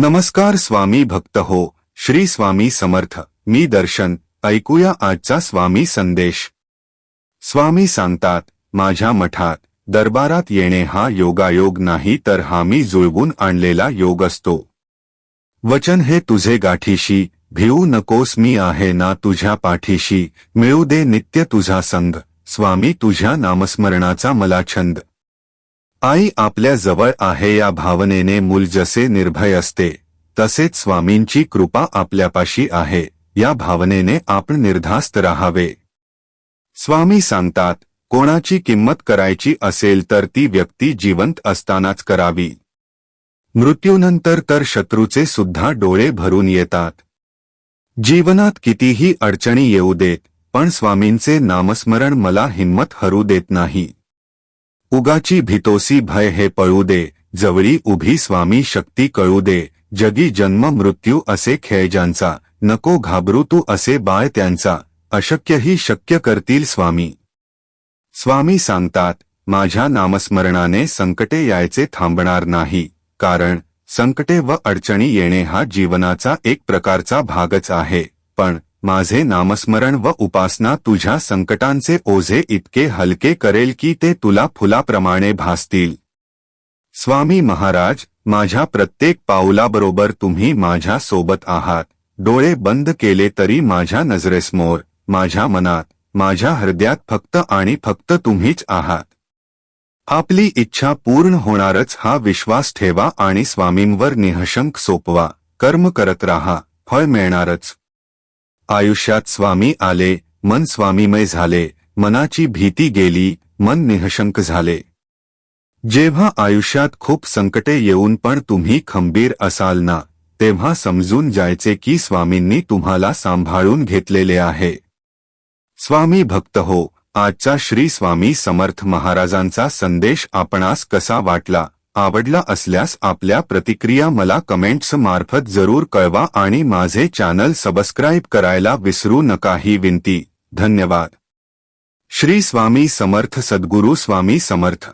नमस्कार स्वामी भक्त हो श्री स्वामी समर्थ मी दर्शन ऐकूया आजचा स्वामी संदेश. स्वामी सांगतात माझ्या मठात दरबारात येणे हा योगायोग नाही तर हा मी जुळवून आणलेला योग असतो. वचन हे तुझे गाठीशी भिऊ नकोस मी आहे ना तुझ्या पाठीशी मिळू दे नित्य तुझा संग स्वामी तुझ्या नामस्मरणाचा मला छंद. आई आपल्या जवळ आहे या भावनेने मूल जसे निर्भय असते तसेच स्वामींची कृपा आपल्यापाशी आहे या भावनेने आपण निर्धास्त राहावे. स्वामी सांगतात कोणाची किंमत करायची असेल तर ती व्यक्ती जिवंत असतानाच करावी. मृत्यूनंतर तर शत्रूचे सुद्धा डोळे भरून येतात. जीवनात कितीही अडचणी येऊ देत पण स्वामींचे नामस्मरण मला हिंमत हरू देत नाही. उगाची भितोसी भय हे पळू दे जवळी उभी स्वामी शक्ती कळू दे जगी जन्म मृत्यू असे खेळ ज्यांचा नको घाबरू तू असे बाळ त्यांचा अशक्यही शक्य करतील स्वामी. स्वामी सांगतात माझ्या नामस्मरणाने संकटे यायचे थांबणार नाही कारण संकटे व अडचणी येणे हा जीवनाचा एक प्रकारचा भागच आहे पण माझे नामस्मरण व उपासना तुझ्या संकटांचे ओझे इतके हलके करेल की ते तुला फुलाप्रमाणे भासतील. स्वामी महाराज माझ्या प्रत्येक पाऊलाबरोबर तुम्ही माझ्या सोबत आहात. डोळे बंद केले तरी माझ्या नजरेसमोर माझ्या मनात माझ्या हृदयात फक्त आणि फक्त तुम्हीच आहात. आपली इच्छा पूर्ण होणारच हा विश्वास ठेवा आणि स्वामींवर निहशंक सोपवा. कर्म करत राहा फळ मिळणारच. आयुष्यात स्वामी आले मन स्वामीमय झाले मनाची भीती गेली मन निहशंक झाले. जेव्हा आयुष्यात खूप संकटे येऊन पण तुम्ही खंबीर असाल ना तेव्हा समजून जायचे की स्वामींनी तुम्हाला सांभाळून घेतलेले आहे. स्वामी भक्त हो आजचा श्री स्वामी समर्थ महाराजांचा संदेश आपणास कसा वाटला? आवडला असल्यास आपल्या प्रतिक्रिया मला कमेंट्स मार्फत जरूर कळवा आणि माझे चॅनल सबस्क्राईब करायला विसरू नका ही विनंती. धन्यवाद. श्री स्वामी समर्थ सद्गुरू स्वामी समर्थ.